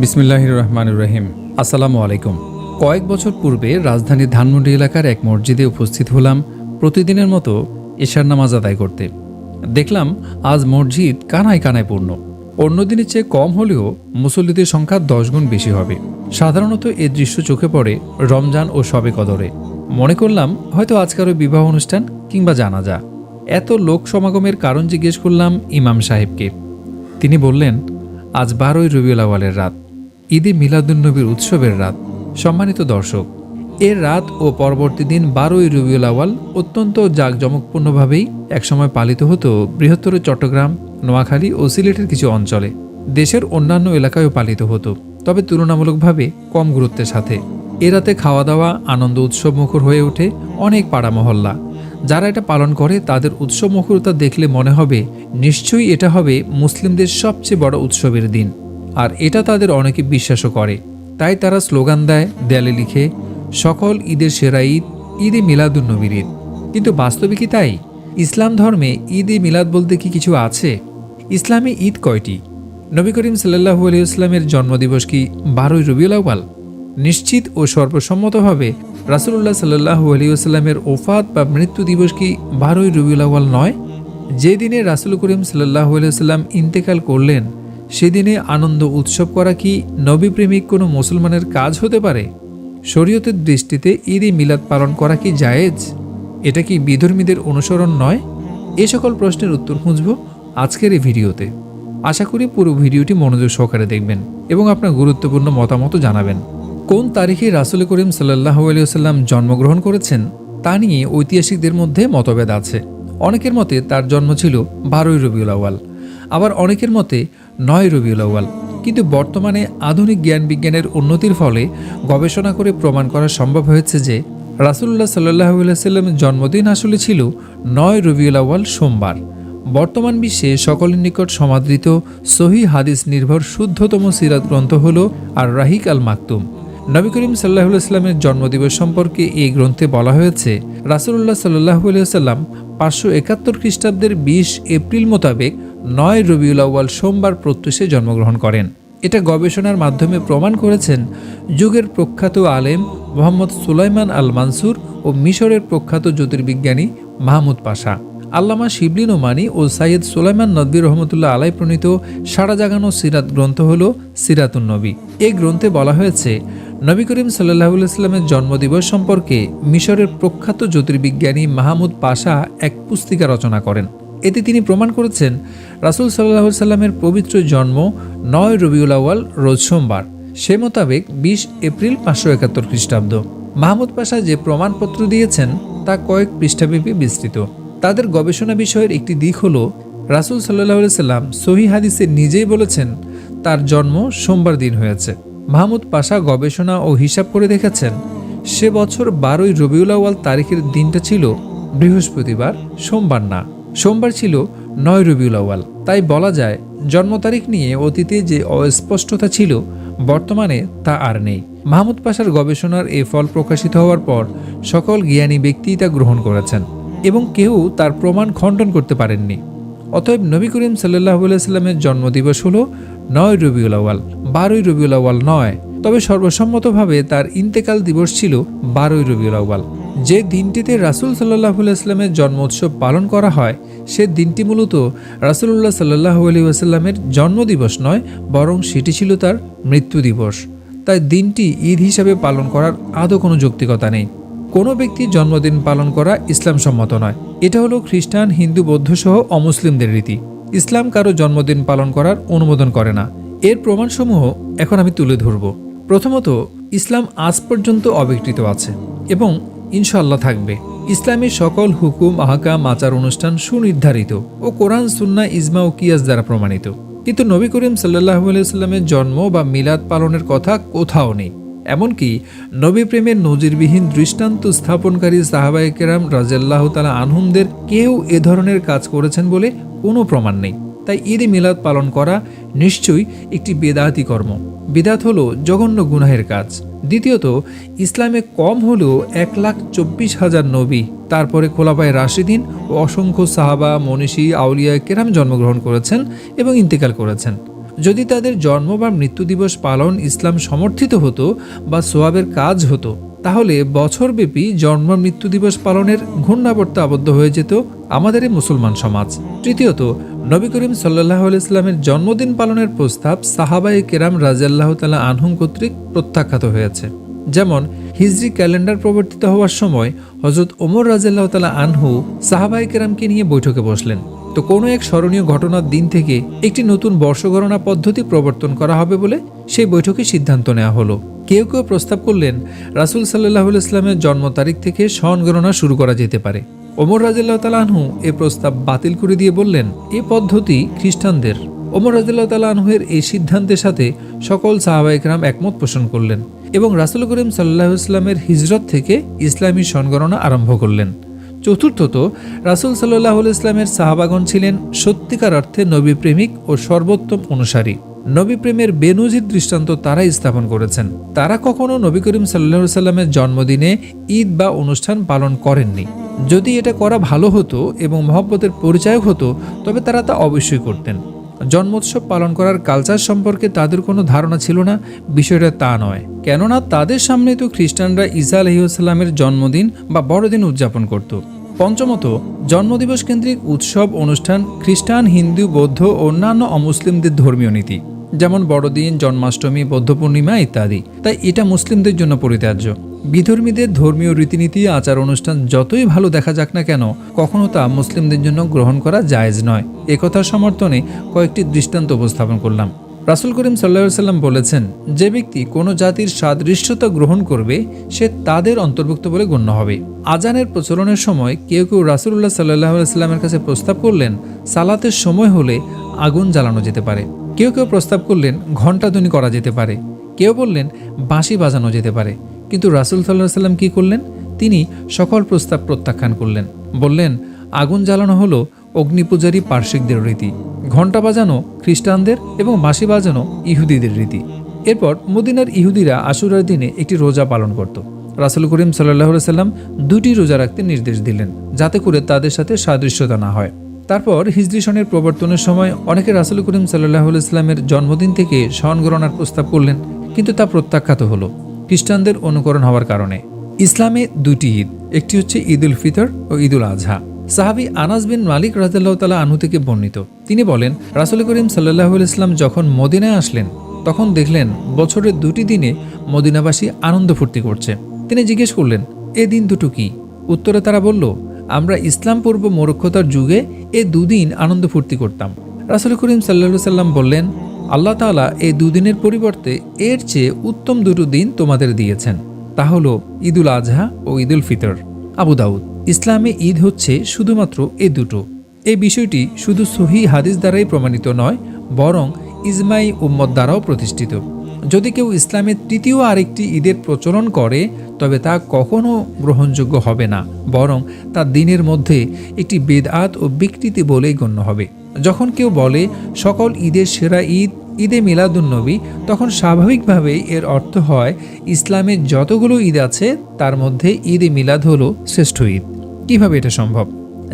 বিসমিল্লাহির রহমানুর রহিম আসসালামু আলাইকুম। কয়েক বছর পূর্বে রাজধানীর ধানমন্ডি এলাকার এক মসজিদে উপস্থিত হলাম প্রতিদিনের মতো এশার নামাজ আদায় করতে। দেখলাম আজ মসজিদ কানায় কানায় পূর্ণ। অন্য দিনের চেয়ে কম হলেও মুসল্লিদের সংখ্যা দশ গুণ বেশি হবে। সাধারণত এ দৃশ্য চোখে পড়ে রমজান ও শবে কদরে। মনে করলাম হয়তো আজকারও বিবাহ অনুষ্ঠান কিংবা জানাজা। এত লোক সমাগমের কারণ জিজ্ঞেস করলাম ইমাম সাহেবকে। তিনি বললেন, আজ বারোই রবিউল আওয়ালের রাত। ঈদে মিলাদুন্নবীর উৎসবের রাত, সম্মানিত দর্শক এর রাত ও পরবর্তী দিন বারোই রবিউল আওয়াল অত্যন্ত জাঁকজমকপূর্ণভাবেই একসময় পালিত হতো বৃহত্তর চট্টগ্রাম, নোয়াখালী ও সিলেটের কিছু অঞ্চলে। দেশের অন্যান্য এলাকায়ও পালিত হতো, তবে তুলনামূলকভাবে কম গুরুত্বের সাথে। এ রাতে খাওয়া দাওয়া আনন্দ উৎসব মুখর হয়ে ওঠে অনেক পাড়া মহল্লা যারা এটা পালন করে, তাদের উৎসব মুখরতা দেখলে মনে হবে, নিশ্চয়ই এটা হবে মুসলিমদের সবচেয়ে বড় উৎসবের দিন। আর এটা তাদের অনেকে বিশ্বাসও করে। তাই তারা স্লোগান দেয়, দেয়ালে লিখে, সকল ঈদের সেরা ঈদ, ঈদে মিলাদুন্নবীর ঈদ কিন্তু বাস্তবে কি তাই? ইসলাম ধর্মে ঈদে মিলাদ বলতে কি কিছু আছে? ইসলামে ঈদ কয়টি? নবী করিম সাল্লাহু আলিয়াস্লামের জন্মদিবস কি বারোই রবিউল আউয়াল? নিশ্চিত ও সর্বসম্মতভাবে রাসুল্লাহ সাল্লাহু আলিউসাল্লামের ওফাত বা মৃত্যু দিবস কি বারোই রবিউল আউয়াল নয়? যে দিনে রাসুল করিম সাল্লাহু আলিয়াল্লাম ইন্তেকাল করলেন সেদিনে আনন্দ উৎসব করা কি নবীপ্রেমিক কোনো মুসলমানের কাজ হতে পারে? শরীয়তের দৃষ্টিতে ঈদে মিলাদ পালন করা কি জায়েজ? এটা কি বিধর্মীদের অনুসরণ নয়? এ সকল প্রশ্নের উত্তর খুঁজব আজকের এই ভিডিওতে। আশা করি পুরো ভিডিওটি মনোযোগ সহকারে দেখবেন এবং আপনার গুরুত্বপূর্ণ মতামত জানাবেন। কোন তারিখে রাসুল করিম সাল্লাহ আলিয়াল্লাম জন্মগ্রহণ করেছেন? তা নিয়ে ঐতিহাসিকদের মধ্যে মতভেদ আছে। অনেকের মতে তার জন্ম ছিল বারোই রবিউল আউয়াল। আবার অনেকের মতে নয় রবিউল আউয়াল। কিন্তু বর্তমানে আধুনিক জ্ঞান বিজ্ঞানের উন্নতির ফলে গবেষণা করে প্রমাণ করা সম্ভব হয়েছে যে রাসুল্লাহ সাল্লাহ জন্মদিন আসলে ছিল নয় রবিউল আউয়াল সোমবার। বর্তমান বিশ্বে সকলের নিকট সমাদৃত সহি হাদিস নির্ভর শুদ্ধতম সিরাত গ্রন্থ হল আর রাহিক আল মাকতুম নবী করিম সাল্লাহ ইসলামের জন্মদিবস সম্পর্কে এই গ্রন্থে বলা হয়েছে রাসুল্লাহ সাল্লাহ সাল্লাম পাঁচশো একাত্তর খ্রিস্টাব্দের বিশ এপ্রিল মোতাবেক নয় রবিউল আউ্য়াল সোমবার প্রত্যুষে জন্মগ্রহণ করেন। এটা গবেষণার মাধ্যমে প্রমাণ করেছেন যুগের প্রখ্যাত আলেম মোহাম্মদ সুলাইমান আল মানসুর ও মিশরের প্রখ্যাত জ্যোতির্বিজ্ঞানী মাহমুদ পাশা। আল্লামা শিবলিন ওমানি ও সাইয়দ সুলাইমান নদী রহমতুল্লাহ আলাই প্রণীত সারা জাগানো সিরাত গ্রন্থ হল সিরাতুন নবী। এই গ্রন্থে বলা হয়েছে, নবী করিম সাল্লাহ ইসলামের জন্মদিবস সম্পর্কে মিশরের প্রখ্যাত জ্যোতির্বিজ্ঞানী মাহমুদ পাশা এক পুস্তিকা রচনা করেন। এতে তিনি প্রমাণ করেছেন রাসুল সাল্লাহ সাল্লামের পবিত্র জন্ম নয় রবিউল আউয়াল, রোজ সোমবার। সে মোতাবেক বিশ এপ্রিল পাঁচশো একাত্তর খ্রিস্টাব্দ। মাহমুদ পাশা যে প্রমাণপত্র দিয়েছেন, তা কয়েক পৃষ্ঠাব্যাপী বিস্তৃত। তাদের গবেষণা বিষয়ের একটি দিক হল, রাসুল সাল্লাহ সাল্লাম সহি হাদিসে নিজেই বলেছেন, তার জন্ম সোমবার দিন হয়েছে। মাহমুদ পাশা গবেষণা ও হিসাব করে দেখেছেন, সে বছর বারোই রবিউল আউয়াল তারিখের দিনটা ছিল বৃহস্পতিবার, সোমবার না। সোমবার ছিল নয় রবিউল আউয়াল। তাই বলা যায়, জন্ম তারিখ নিয়ে অতীতে যে অস্পষ্টতা ছিল, বর্তমানে তা আর নেই। মাহমুদ পাশার গবেষণার এ ফল প্রকাশিত হওয়ার পর সকল জ্ঞানী ব্যক্তি তা গ্রহণ করেছেন এবং কেউ তার প্রমাণ খণ্ডন করতে পারেননি। অতএব নবী করিম সাল্লাহ সাল্লামের জন্মদিবস হল নয় রবিউল আউয়াল। বারোই রবিউল আউয়াল নয়, তবে সর্বসম্মতভাবে তার ইন্তেকাল দিবস ছিল বারোই রবিউল আউয়াল। যে দিনটিতে রাসুল সাল্লাহ ইসলামের জন্ম পালন করা হয়, সে দিনটি মূলত রাসুল্লাহ সাল্লাহ আলী আসাল্লামের জন্মদিবস নয়, বরং সেটি ছিল তার মৃত্যু দিবস। তাই দিনটি ঈদ হিসাবে পালন করার আদৌ কোনো যৌক্তিকতা নেই। কোনো ব্যক্তির জন্মদিন পালন করা ইসলাম সম্মত নয়। এটা হলো খ্রিস্টান, হিন্দু বৌদ্ধ সহ অমুসলিমদের রীতি। ইসলাম কারও জন্মদিন পালন করার অনুমোদন করে না। এর প্রমাণসমূহ এখন আমি তুলে ধরব। প্রথমত, ইসলাম আজ পর্যন্ত অবিকৃত আছে এবং ইনশাল্লাহ থাকবে। ইসলামের সকল হুকুম, আহকাম, আচার অনুষ্ঠান সুনির্ধারিত ও কোরআন সুন্না ইজমা ও কিয়াস দ্বারা প্রমাণিত। কিন্তু নবী করিম সাল্লাহ সাল্লামের জন্ম বা মিলাদ পালনের কথা কোথাও নেই। এমনকি নবী প্রেমের নজিরবিহীন দৃষ্টান্ত স্থাপনকারী সাহাবাই কেরাম রাজাল্লাহ তালা আনহুমদের কেউ এ ধরনের কাজ করেছেন বলে কোনো প্রমাণ নেই। তাই ঈদে মিলাদ পালন করা নিশ্চয়ই একটি বেদাতি কর্ম। বিদাত হলো জঘন্য গুনাহের কাজ। দ্বিতীয়ত, ইসলামে কম হলেও এক লাখ চব্বিশ হাজার নবী। তারপরে খোলাপায় রাশিদিন ও অসংখ্য সাহাবা, মনীষী, আউলিয়া কেরাম জন্মগ্রহণ করেছেন এবং ইন্তেকাল করেছেন। যদি তাদের জন্ম বা মৃত্যু দিবস পালন ইসলাম সমর্থিত হতো বা সোয়াবের কাজ হতো, তাহলে বছরব্যাপী জন্ম মৃত্যু দিবস পালনের ঘূর্ণাবর্তে আবদ্ধ হয়ে যেত আমাদের এই মুসলমান সমাজ। তৃতীয়ত নবী করিম সাল্লাহ ইসলামের জন্মদিন পালনের প্রস্তাব সাহাবাই কেরাম রাজিয়াল্লাহ তালা আনহুম কর্তৃক প্রত্যাখ্যাত হয়েছে। যেমন, হিজরি ক্যালেন্ডার প্রবর্তিত হওয়ার সময় হজরত ওমর রাজিয়াল্লাহ তালা আনহু সাহাবাই কেরামকে নিয়ে বৈঠকে বসলেন। তো কোনো এক স্মরণীয় ঘটনার দিন থেকে একটি নতুন বর্ষগণনা পদ্ধতি প্রবর্তন করা হবে বলে সেই বৈঠকে সিদ্ধান্ত নেওয়া হলো। কেউ কেউ প্রস্তাব করলেন, রাসুল সাল্লাহ ইসলামের জন্ম তারিখ থেকে সন গণনা শুরু করা যেতে পারে। ওমর রাজিল্লাহ তালাহু এ প্রস্তাব বাতিল করে দিয়ে বললেন, এ পদ্ধতি খ্রিস্টানদের। ওমর রাজিল্লাহ তালাহুয়ের এই সিদ্ধান্তের সাথে সকল সাহাবাইকরাম একমত পোষণ করলেন এবং রাসুল করিম সাল্লাহ ইসলামের হিজরত থেকে ইসলামী সনগণনা আরম্ভ করলেন। চতুর্থত, রাসুল সাল্লাহ ইসলামের সাহাবাগণ ছিলেন সত্যিকার অর্থে নবী প্রেমিক ও সর্বোত্তম অনুসারী। নবী প্রেমের বেনজির দৃষ্টান্ত তারাই স্থাপন করেছেন। তারা কখনো নবী করিম সাল্লাহ সাল্লামের জন্মদিনে ঈদ বা অনুষ্ঠান পালন করেননি। যদি এটা করা ভালো হতো এবং মহব্বতের পরিচয় হতো, তবে তারা তা অবশ্যই করতেন। জন্মোৎসব পালন করার কালচার সম্পর্কে তাদের কোনো ধারণা ছিল না, বিষয়টা তা নয়। কেননা তাদের সামনে তো খ্রিস্টানরা ঈসা আলহিউসাল্লামের জন্মদিন বা বড়দিন উদযাপন করত। পঞ্চমত, জন্মদিবস কেন্দ্রিক উৎসব, অনুষ্ঠান, খ্রিস্টান, হিন্দু, বৌদ্ধ ও অন্যান্য অমুসলিমদের ধর্মীয় নীতি। যেমন বড়দিন, জন্মাষ্টমী, বৌদ্ধ পূর্ণিমা ইত্যাদি। তাই এটা মুসলিমদের জন্য পরিত্যাজ্য। বিধর্মীদের ধর্মীয় রীতিনীতি, আচার অনুষ্ঠান যতই ভালো দেখা যাক না কেন, কখনো তা মুসলিমদের জন্য গ্রহণ করা জায়েজ নয়। একথার সমর্থনে কয়েকটি দৃষ্টান্ত উপস্থাপন করলাম। রাসুল করিম সাল্লা সাল্লাম বলেছেন, যে ব্যক্তি কোনো জাতির সাদৃশ্যতা গ্রহণ করবে, সে তাদের অন্তর্ভুক্ত বলে গণ্য হবে। আজানের প্রচলনের সময় কেউ কেউ রাসুল্লাহ সাল্লাহ সাল্লামের কাছে প্রস্তাব করলেন, সালাতের সময় হলে আগুন জ্বালানো যেতে পারে। কেউ কেউ প্রস্তাব করলেন, ঘণ্টাধ্বনি করা যেতে পারে। কেউ বললেন, বাঁশি বাজানো যেতে পারে। কিন্তু রাসুল সাল্লাহ সাল্লাম কী করলেন? তিনি সকল প্রস্তাব প্রত্যাখ্যান করলেন। বললেন, আগুন জ্বালানো হলো অগ্নিপূজারী পার্শ্বিকদের রীতি, ঘণ্টা বাজানো খ্রিস্টানদের এবং বাঁশি বাজানো ইহুদিদের রীতি। এরপর মদিনার ইহুদিরা আশুরার দিনে একটি রোজা পালন করত। রাসুল করিম সাল্লাহ সাল্লাম দুটি রোজা রাখতে নির্দেশ দিলেন, যাতে করে তাদের সাথে সাদৃশ্যতা না হয়। তারপর হিজরি সনের প্রবর্তনের সময় অনেকে রাসুল করিম সাল্লাহ ইসলামের জন্মদিন থেকে সন গণনার প্রস্তাব করলেন, কিন্তু তা প্রত্যাখ্যাত হলো। খ্রিস্টানদের অনুকরণ হওয়ার কারণে। ইসলামে দুটি ঈদ, একটি হচ্ছে ঈদ উল ফিতর ও ঈদ উল আজহা সাহাবি আনাস বিন মালিক রাজাল্লাহ তালা আনহু থেকে বর্ণিত। তিনি বলেন, রাসুল করিম সাল্লাহ ইসলাম যখন মদিনায় আসলেন, তখন দেখলেন বছরের দুটি দিনে মদিনাবাসী আনন্দ ফুর্তি করছে। তিনি জিজ্ঞেস করলেন, এ দিন দুটো কি? উত্তরে তারা বলল, আমরা ইসলাম পূর্ব মরক্ষতার যুগে এ দুদিন আনন্দ ফুর্তি করতাম। রাসুল করিম সাল্লা সাল্লাম বললেন আল্লাহ তালা এই দুদিনের পরিবর্তে এর চেয়ে উত্তম দুটো দিন তোমাদের দিয়েছেন। তা হল ঈদুল আজহা ও ঈদুল ফিতর। আবু দাউদ, ইসলামে ঈদ হচ্ছে শুধুমাত্র এ দুটো। এই বিষয়টি শুধু সহি হাদিস দ্বারাই প্রমাণিত নয়, বরং ইজমাই উম্মত দ্বারাও প্রতিষ্ঠিত। যদি কেউ ইসলামের তৃতীয় আরেকটি ঈদের প্রচলন করে, তবে তা কখনো গ্রহণযোগ্য হবে না, বরং তা দিনের মধ্যে একটি বেদআত ও বিকৃতি বলেই গণ্য হবে। যখন কেউ বলে, সকল ঈদের সেরা ঈদ ঈদে মিলাদুন্নবী তখন স্বাভাবিকভাবেই এর অর্থ হয় ইসলামের যতগুলো ঈদ আছে, তার মধ্যে ঈদে মিলাদ হলো শ্রেষ্ঠ ঈদ। কীভাবে এটা সম্ভব?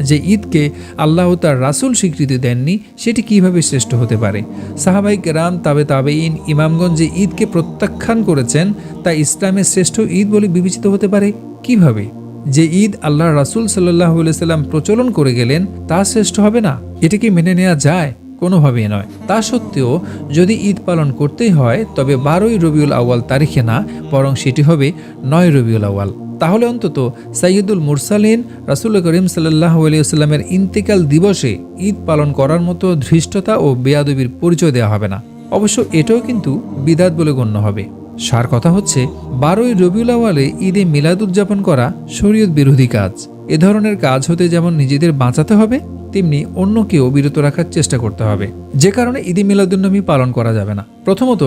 যে ঈদকে আল্লাহ তার রাসুল স্বীকৃতি দেননি, সেটি কীভাবে শ্রেষ্ঠ হতে পারে? সাহাবাই কেরাম, তাবে তাবেইন ইমামগঞ্জ যে ঈদকে প্রত্যাখ্যান করেছেন, তা ইসলামের শ্রেষ্ঠ ঈদ বলে বিবেচিত হতে পারে? কীভাবে? যে ঈদ আল্লাহ রাসুল সাল্লাহ সাল্লাম প্রচলন করে গেলেন, তা শ্রেষ্ঠ হবে না? এটা কি মেনে নেওয়া যায়? কোনোভাবেই নয়। তা সত্ত্বেও যদি ঈদ পালন করতেই হয়, তবে বারোই রবিউল আউয়াল তারিখে না, বরং সেটি হবে নয় রবিউল আউয়াল। তাহলে অন্তত সাইয়দুল মুরসালিন রাসুল করিম সাল্লাহ আলিয়াল্লামের ইন্তেকাল দিবসে ঈদ পালন করার মতো ধৃষ্টতা ও বেয়াদবির পরিচয় দেওয়া হবে না। অবশ্য এটাও কিন্তু বিদাত বলে গণ্য হবে। সার কথা হচ্ছে, বারোই রবিউল আওয়ালে ঈদে মিলাদ উদযাপন করা শরীয়ত বিরোধী কাজ। এ ধরনের কাজ হতে যেমন নিজেদের বাঁচাতে হবে তেমনি অন্যকেও বিরত রাখার চেষ্টা করতে হবে। যে কারণে ঈদে মিলাদুন্নবী পালন করা যাবে না। প্রথমত,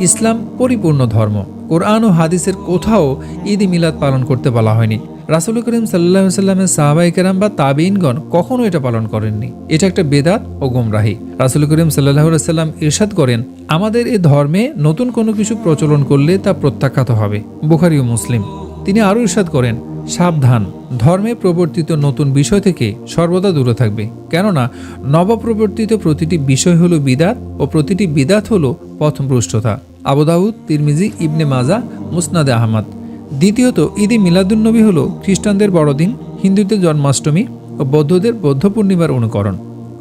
ইসলাম পরিপূর্ণ ধর্ম। কোরআন ও হাদিসের কোথাও ঈদ মিলাদ পালন করতে বলা হয়নি। রাসুল করিম সাল্লাহ সাল্লামের সাহাবাই কেরাম বা তাবিনগণ কখনো এটা পালন করেননি। এটা একটা বেদাত ও গোমরাহি। রাসুল করিম সাল্লাহ সাল্লাম ইরশাদ করেন, আমাদের এ ধর্মে নতুন কোনো কিছু প্রচলন করলে তা প্রত্যাখ্যাত হবে। বুখারি ও মুসলিম। তিনি আরও ইরশাদ করেন সাবধান। ধর্মে প্রবর্তিত নতুন বিষয় থেকে সর্বদা দূরে থাকবে। কেননা, নবপ্রবর্তিত প্রতিটি বিষয় হলো বিদাত ও প্রতিটি বিদাত হলো পথভ্রষ্টতা। আবুদাউদ তিরমিজি, ইবনে মাজা, মুসনাদে আহমদ। দ্বিতীয়ত, ঈদে মিলাদুন্নবী হল খ্রিস্টানদের বড়দিন, হিন্দুদের জন্মাষ্টমী ও বৌদ্ধদের বৌদ্ধ পূর্ণিমার অনুকরণ।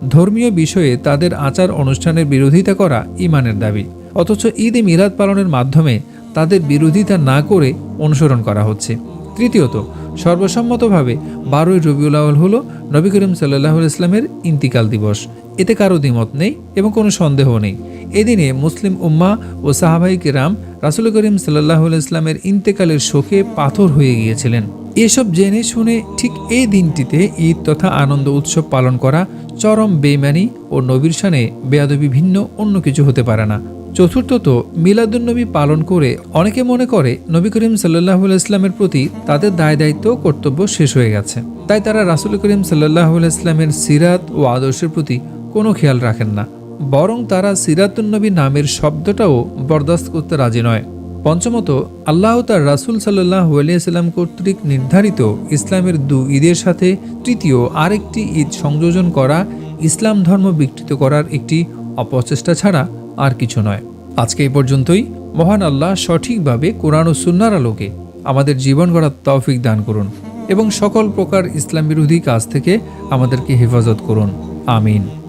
ধর্মীয় বিষয়ে তাদের আচার অনুষ্ঠানের বিরোধিতা করা ইমানের দাবি। অথচ ঈদে মিলাদ পালনের মাধ্যমে তাদের বিরোধিতা না করে অনুসরণ করা হচ্ছে। তৃতীয়ত, সর্বসম্মতভাবে বারোই রবিউল আউ্ল হল নবী করিম সাল্লাহ ইসলামের ইন্তিকাল দিবস। এতে কারও দ্বিমত নেই এবং কোনো সন্দেহ নেই। এদিনে মুসলিম উম্মা ও সাহাবাই কেরাম রাসুল করিম সাল্লাহ ইসলামের ইন্তেকালের শোকে পাথর হয়ে গিয়েছিলেন। এসব জেনে শুনে ঠিক এই দিনটিতে ঈদ তথা আনন্দ উৎসব পালন করা চরম বেইমানি ও নবীর শানে বেয়াদবি ভিন্ন অন্য কিছু হতে পারে না। চতুর্থত মিলাদুন্নবী পালন করে অনেকে মনে করে নবী করিম সাল্লাহ ইসলামের প্রতি তাদের দায় দায়িত্ব কর্তব্য শেষ হয়ে গেছে। তাই তারা রাসুল করিম সাল্লাহ ইসলামের সিরাত ও আদর্শের প্রতি কোনো খেয়াল রাখেন না। বরং তারা সিরাতুন্নবী নামের শব্দটাও বরদাস্ত করতে রাজি নয়। পঞ্চমত, আল্লাহ তার রাসুল সাল্লাহ আলিয়াল্লাম কর্তৃক নির্ধারিত ইসলামের দু ঈদের সাথে তৃতীয় আরেকটি ঈদ সংযোজন করা ইসলাম ধর্ম বিকৃত করার একটি অপচেষ্টা ছাড়া আর কিছু নয়। আজকে এ পর্যন্তই। মহান আল্লাহ সঠিকভাবে কোরআন ও সুন্নার আলোকে আমাদের জীবন গড়ার তৌফিক দান করুন এবং সকল প্রকার ইসলাম বিরোধী কাজ থেকে আমাদেরকে হেফাজত করুন। আমিন।